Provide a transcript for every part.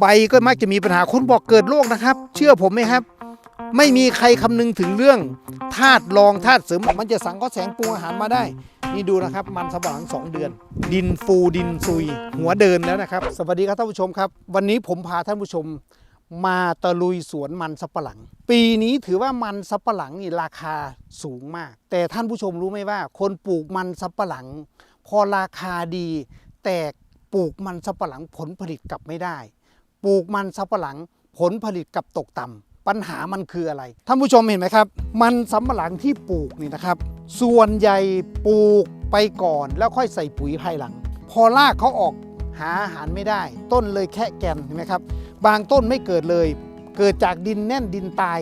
ใบก็มักจะมีปัญหาคนบอกเกิดโรคนะครับ เชื่อผมไหมครับ ไม่มีใครคำนึงถึงเรื่องธาตุรองธาตุเสริมมันจะสังเคราะห์แสงปรุงอาหารมาได้ นี่ดูนะครับ มันสำปะหลัง2เดือน ดินฟูดินซุย หัวเดินแล้วนะครับ สวัสดีครับท่านผู้ชมครับ วันนี้ผมพาท่านผู้ชม มาตะลุยสวนมันสับปะหลัง ปีนี้ถือว่ามันสับปะหลังนี่ราคาสูงมาก แต่ท่านผู้ชมรู้ไหมว่า คนปลูกมันสับปะหลัง พอราคาดี แต่ปลูกมันสับปะหลังผลผลิตกลับไม่ได้ ปลูกมันสับปะหลัง ผลผลิตกับตกต่ำปัญหามันคืออะไร ท่านผู้ชมเห็นไหมครับ มันสำปะหลังที่ปลูกนี่นะครับ ส่วนใหญ่ปลูกไปก่อน แล้วค่อยใส่ปุ๋ยภายหลัง พอรากเขาออกหาอาหารไม่ได้ ต้นเลยแค่แกนเห็นไหมครับ บางต้นไม่เกิดเลย เกิดจากดินแน่นดินตาย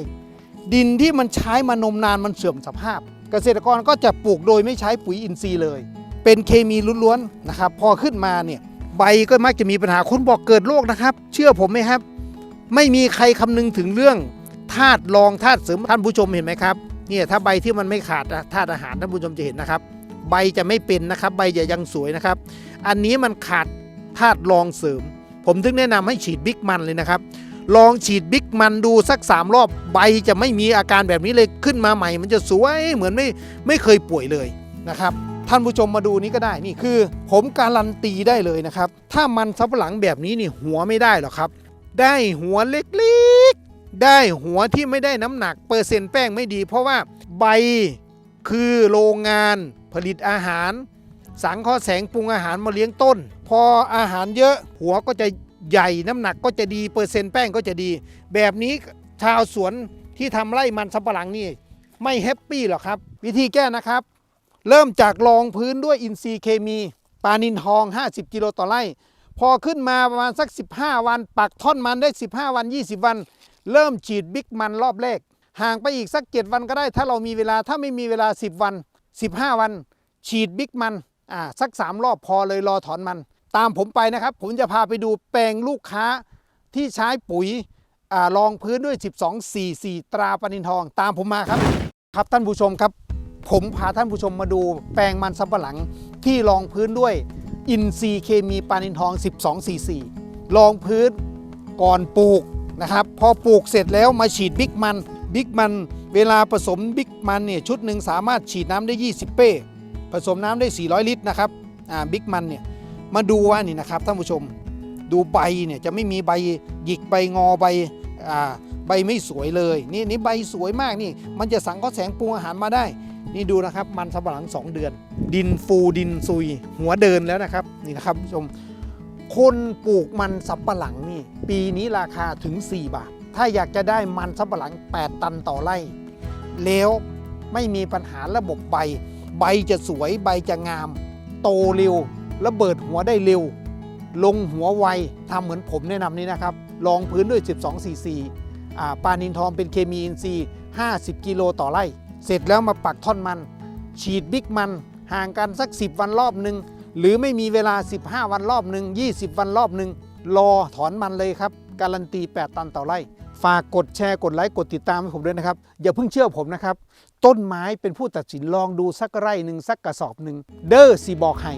ดินที่มันใช้มานมนานมันเสื่อมสภาพ เกษตรกรก็จะปลูกโดยไม่ใช้ปุ๋ยอินทรีย์เลย เป็นเคมีล้วนๆนะครับ พอขึ้นมาเนี่ย ใบก็มักจะมีปัญหาคนบอกเกิดโรคนะครับ เชื่อผมไหมครับ ไม่มีใครคำนึงถึงเรื่องธาตุรองธาตุเสริมท่านผู้ชมเห็นไหมครับเนี่ยถ้าใบที่มันไม่ขาดธาตุอาหารท่านผู้ชมจะเห็นนะครับ ใบจะไม่เป็นนะครับ ใบจะยังสวยนะครับ อันนี้มันขาดธาตุรองเสริม ผมถึงแนะนำให้ฉีดบิ๊กมันเลยนะครับ ลองฉีดบิ๊กมันดูสัก 3 รอบใบจะไม่มีอาการแบบนี้เลยขึ้นมาใหม่ มันจะสวยเหมือนไม่ไม่เคยป่วยเลยนะครับ ท่านผู้ชมมาดูนี้ก็ได้นี่คือ ผมการันตีได้เลยนะครับ ถ้ามันสับปะหลังแบบนี้นี่หัวไม่ได้หรอกครับ ได้หัวเล็กๆ ได้หัวที่ไม่ได้น้ำหนัก เปอร์เซ็นต์แป้งไม่ดี เพราะว่าใบคือโรงงานผลิตอาหาร สังเคราะห์แสงปรุงอาหารมาเลี้ยงต้น พออาหารเยอะหัวก็จะใหญ่น้ำหนักก็จะดีเปอร์เซ็นต์แป้งก็จะดี แบบนี้ชาวสวนที่ทำไร่มันสำปะหลังนี่ไม่แฮปปี้หรอกครับ วิธีแก้นะครับ เริ่มจากรองพื้นด้วยอินทรีย์เคมีปลานินทอง 50 กิโลต่อไร่ พอขึ้นมาประมาณสัก 15 วัน ปักท่อนมันได้ 15 วัน 20 วัน เริ่มฉีดบิ๊กมันรอบแรก ห่างไปอีกสัก 7 วันก็ได้ ถ้าเรามีเวลาถ้าไม่มีเวลา 10 วัน 15 วัน ฉีดบิ๊กมันอ่าสัก 3 รอบพอเลยรอถอนมัน ตามผมไปนะครับ ผมจะพาไปดูแปลงลูกค้าที่ใช้ปุ๋ยอารองพื้นด้วย 1244 ตราปานินทอง ตามผมมาครับ ครับท่านผู้ชมครับ ผมพาท่านผู้ชมมาดูแปลงมันสำปะหลังที่รองพื้นด้วยอินทรีเคมีปานินทอง 1244รองพื้นก่อนปลูกนะครับ พอปลูกเสร็จแล้วมาฉีดบิ๊กมันบิ๊กมันเวลาผสมบิ๊กมันเนี่ยชุดหนึ่งสามารถฉีดน้ำได้ 20 เป้ ผสมน้ำได้ 400 ลิตรนะครับอ่าบิ๊กมันเนี่ยมาดูว่านี่นะครับท่านผู้ชมดูใบเนี่ยจะไม่มีใบหยิกใบงอใบอ่าใบไม่สวยเลยนี่นี่ใบสวยมากนี่ มันจะสังเคราะห์แสงปรุงอาหารมาได้ นี่ดูนะครับมันสำปะหลัง 2 เดือน ดินฟูดินซุย หัวเดินแล้วนะครับนี่นะครับผู้ชมคนปลูกมันสำปะหลังนี่ปีนี้ราคาถึง 4 บาท ถ้าอยากจะได้มันสำปะหลัง 8 ตันต่อไร่ แล้วไม่มีปัญหาระบบใบ ใบจะสวยใบจะงาม โตเร็วระเบิดหัวได้เร็ว ลงหัวไวทำเหมือนผมแนะนำนี้นะครับรองพื้นด้วย 12ซีซีอ่าปลานินทองเป็นเคมีอินทรีย์ 50 กิโลต่อไร่ เสร็จแล้วมาปักท่อนมัน ฉีดบิ๊กมันห่างกันสัก 10 วันรอบหนึ่งหรือไม่มีเวลา 15 วันรอบหนึ่ง20 วันรอบหนึ่งรอถอนมันเลยครับ การันตี 8 ตันต่อไร่ ฝากกดแชร์กดไลค์กดติดตามให้ผมด้วยนะครับ อย่าเพิ่งเชื่อผมนะครับ ต้นไม้เป็นผู้ตัดสินลองดูสักไร่หนึ่งสักกระสอบหนึ่งเด้อสีบอกให้